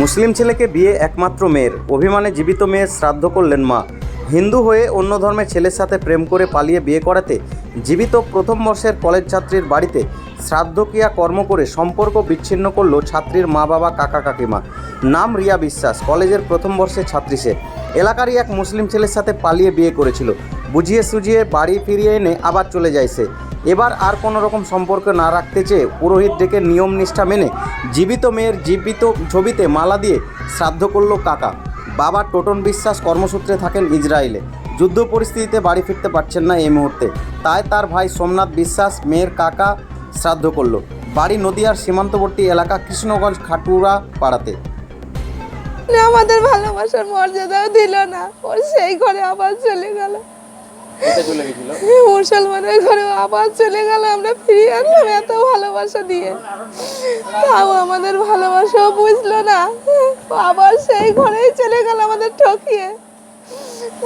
মুসলিম ছেলেকে বিয়ে একমাত্র মেয়ের। অভিমানে জীবিত মেয়ের শ্রাদ্ধ করলেন মা। হিন্দু হয়ে অন্য ধর্মের ছেলের সাথে প্রেম করে পালিয়ে বিয়ে করাতে জীবিত প্রথম বর্ষের কলেজ ছাত্রীর বাড়িতে শ্রাদ্ধক্রিয়া কর্ম করে সম্পর্ক বিচ্ছিন্ন করল ছাত্রীর মা বাবা কাকা, কাকিমা। নাম রিয়া বিশ্বাস, কলেজের প্রথম বর্ষের ছাত্রী সে। এলাকারই এক মুসলিম ছেলের সাথে পালিয়ে বিয়ে করেছিল। বুঝিয়ে সুঝিয়ে বাড়ি ফিরিয়ে এনে আবার চলে যায় সে। এবার আর কোনো রকম সম্পর্ক না রাখতে চেয়ে পুরোহিত ডেকে নিয়ম নিষ্ঠা মেনে জীবিত মেয়ের জীবিত ছবিতে মালা দিয়ে শ্রাদ্ধ করল কাকা। বাবা টোটন বিশ্বাস কর্মসূত্রে থাকেন ইসরায়েলে যুদ্ধ পরিস্থিতিতে বাড়ি ফিরতে পারছেন না এই মুহূর্তে। তাই তার ভাই সোমনাথ বিশ্বাস, মেয়ের কাকা শ্রাদ্ধ করল। বাড়ি নদীয়ার সীমান্তবর্তী এলাকা কৃষ্ণগঞ্জ খাটুরা পাড়াতে। আমাদের ভালোবাসার মর্যাদাও দিল না। ওর সেই ঘরে আবার চলে গেল। মুসলমানের ঘরে আবার চলে গেল আমরা ফিরিয়ে আনলাম এত ভালোবাসা দিয়ে। তাও আমাদের ভালোবাসাও বুঝলো না। ও আবার সেই ঘরেই চলে গেল আমাদের ঠকিয়ে।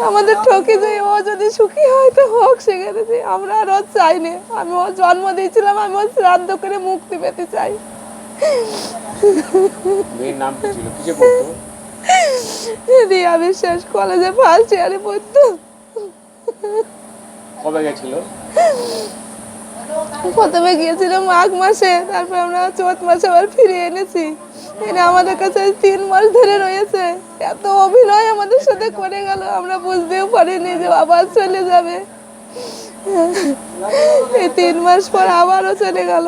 আমাদের ঠকি যে ও যদি সুখী হয় তো হোক সেখানে যে আমরা আর ওর চাইনি আমি ওর জন্ম দিয়েছিলাম আমি ওর শ্রাদ্ধ করে মুক্তি পেতে চাই। রিয়া বিশ্বাস কলেজে ফার্স্ট ইয়ারে পড়তো। কবে গেছিল? প্রথমে গিয়েছিল মাঘ মাসে, তারপর আমরা চৈত মাসে আবার ফিরে এনেছি। এনে আমাদের কাছে তিন মাস ধরে রয়েছে। এত অভিনয় আমাদের সাথে করে গেল, আমরা বুঝতেও পারিনি যে আবার চলে যাবে। এই তিন মাস পর আবারও চলে গেল।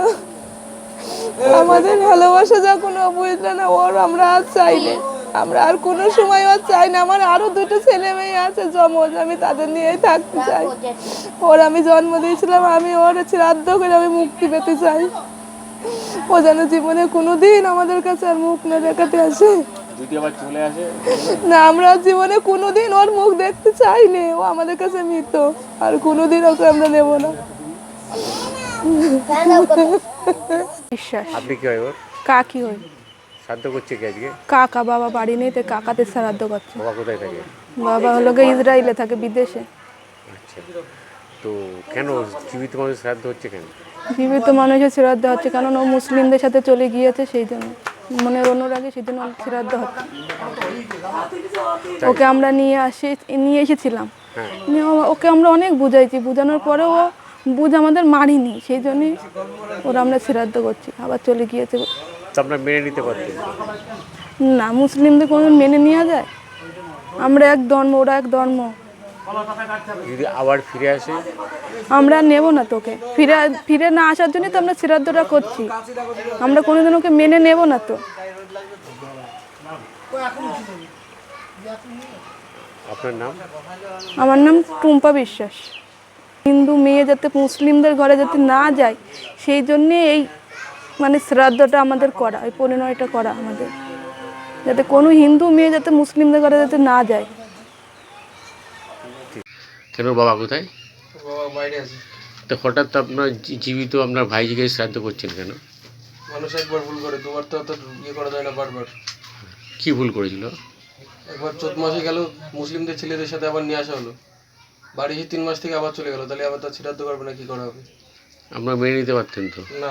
আমাদের ভালোবাসা যখন ও বুঝলো না, ওর আমরা আর চাইনি আমরা আর কোনো সময় আর চাই না। আমার আরও দুটো ছেলে মেয়ে আছে জমজ আমি তাদের নিয়েই থাকতে চাই। ওর আমি জন্ম দিয়েছিলাম আমি ওর শ্রাদ্ধ করে আমি মুক্তি পেতে চাই। ও যেন জীবনে কোনো দিন আমাদের কাছে আর মুখ না দেখাতে আসে। যদি আবার চলে আসে? না আমরা জীবনে কোনোদিন ওর মুখ দেখতে চাইনি। ও আমাদের কাছে মৃত আর কোনোদিন ওকে আমরা নেব না। বিশ্বাস। আপনি কি হয় ওর? কাকি হই শ্রাদ্ধ করছে কি আজকে? কাকা বাবা বাড়ি নেই তো কাকাতে শ্রাদ্ধ করছে। বাবা কোথায় থাকে? বাবা হলো গিয়ে ইসরায়েলে থাকে বিদেশে। আচ্ছা। তো কেন জীবিত মানুষ শ্রাদ্ধ হচ্ছে কেন? জীবিত মানুষের শ্রাদ্ধ হচ্ছে কারণ ও মুসলিমদের সাথে চলে গিয়েছে সেই জন্য। মনের অনুরাগে সেই জন্য শ্রাদ্ধ হচ্ছে। ওকে আমরা নিয়ে আসি নিয়ে এসেছিলাম। নিয়ে ওকে আমরা অনেক বুঝাইছি। বোঝানোর পরেও ও বুঝ আমাদের মারিনি। সেই জন্যই ওরা আমরা শ্রাদ্ধ করছি। আবার চলে গিয়েছে। তো আপনার মেনে নিতে পারতেন? না মুসলিমদের কোনো মেনে নেওয়া যায়? আমরা এক ধর্ম ওরা এক ধর্ম। যদি আবার ফিরে আসে? আমরা নেব না তোকে। ফিরে ফিরে না আসার জন্যই তো আমরা শ্রাদ্ধটা করছি। আমরা কোনোদিন ওকে মেনে নেব না তো। আপনার নাম? আমার নাম টুম্পা বিশ্বাস। হিন্দু মেয়ে যাতে মুসলিমদের ঘরে যাতে না যায় সেই জন্যে এই মানে শ্রাদ্ধটা আমাদের করা এই পরিণয়টা করা আমাদের। যাতে কোনো হিন্দু মেয়ে যাতে মুসলিমদের ঘরে যাতে না যায়। কেন বাবা কোথায়? বাবা বাইরে আছে। তো হঠাৎ আপনার জীবিত আপনার ভাইজিকে শ্রাদ্ধ করছেন কেন? মানুষ একবার ভুল করে দুবার তো অত ইয়ে করা যায় না বারবার। কি ভুল করেছিল? একবার চোদ্দ মাসে গেল মুসলিমদের ছেলেদের সাথে আবার নিয়ে আসা হলো। বাড়ি এসে তিন মাস থেকে আবার চলে গেল তাহলে আবার তার শ্রাদ্ধ করবে না কি করা হবে? আপনার মেনে নিতে পারতেন তো? না।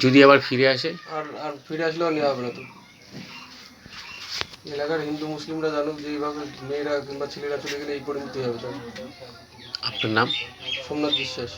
যদি আবার ফিরে আসে? আর আর ফিরে আসলেও নেওয়া হবে না তো। এলাকার হিন্দু মুসলিমরা জানুক যে এইভাবে মেয়েরা কিংবা ছেলেরা চলে গেলে এই পরিণতি হবে তার আপনার নাম? সোমনাথ বিশ্বাস।